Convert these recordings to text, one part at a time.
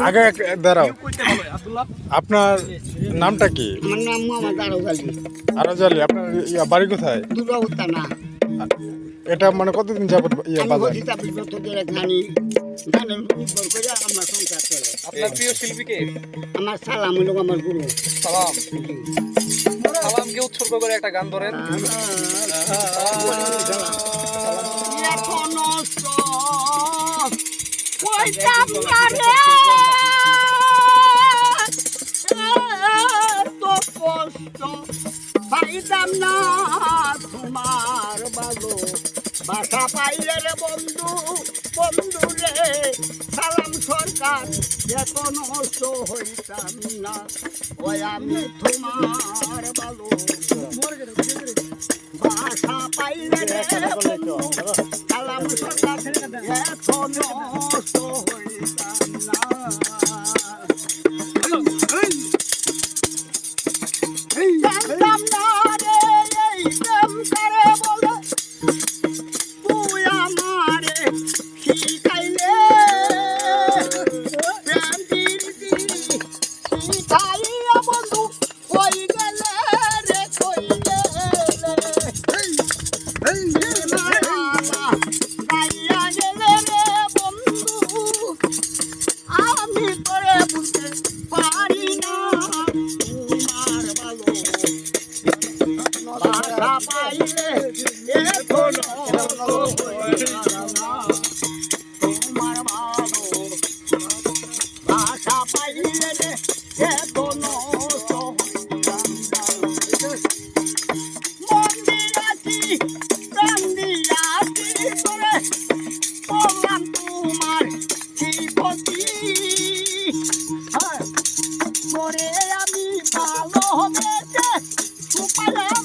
আগে এক- দাঁড়াও। আপনার নামটা কি? আমার নাম মোহাম্মদ আরজালি আপনার ইয়া বাড়ি কোথায়? দুর্গাবত্তা না এটা মানে কতদিন যাবত ইয়া বাজার? আপনার প্রিয় শিল্পীকে? আমার সালাম হলো আমার গুরু। সালাম। সালামকে উৎসর্গ করে একটা গান ধরেন। এখনও বাসা পাইলে রে বন্ধু বন্ধু রে, সালাম সরকার এখন নষ্ট হইতাম না। ওই আমি তোমার ভালো বাসা পাইলে রে বন্ধু, সালাম সরকার এখন নষ্ট হইতাম করে আমি ভালো হবে যে সুপালাম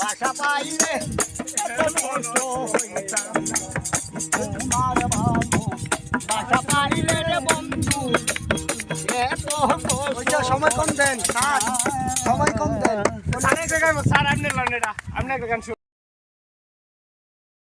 বাসা পাইলে এত নষ্ট হইতাম। না তোমার ভালো। বাসা পাইলে রে বন্ধু সময় কম দেন সময় কম দেন। স্যার আপনি লন আপনি গান শুনুন।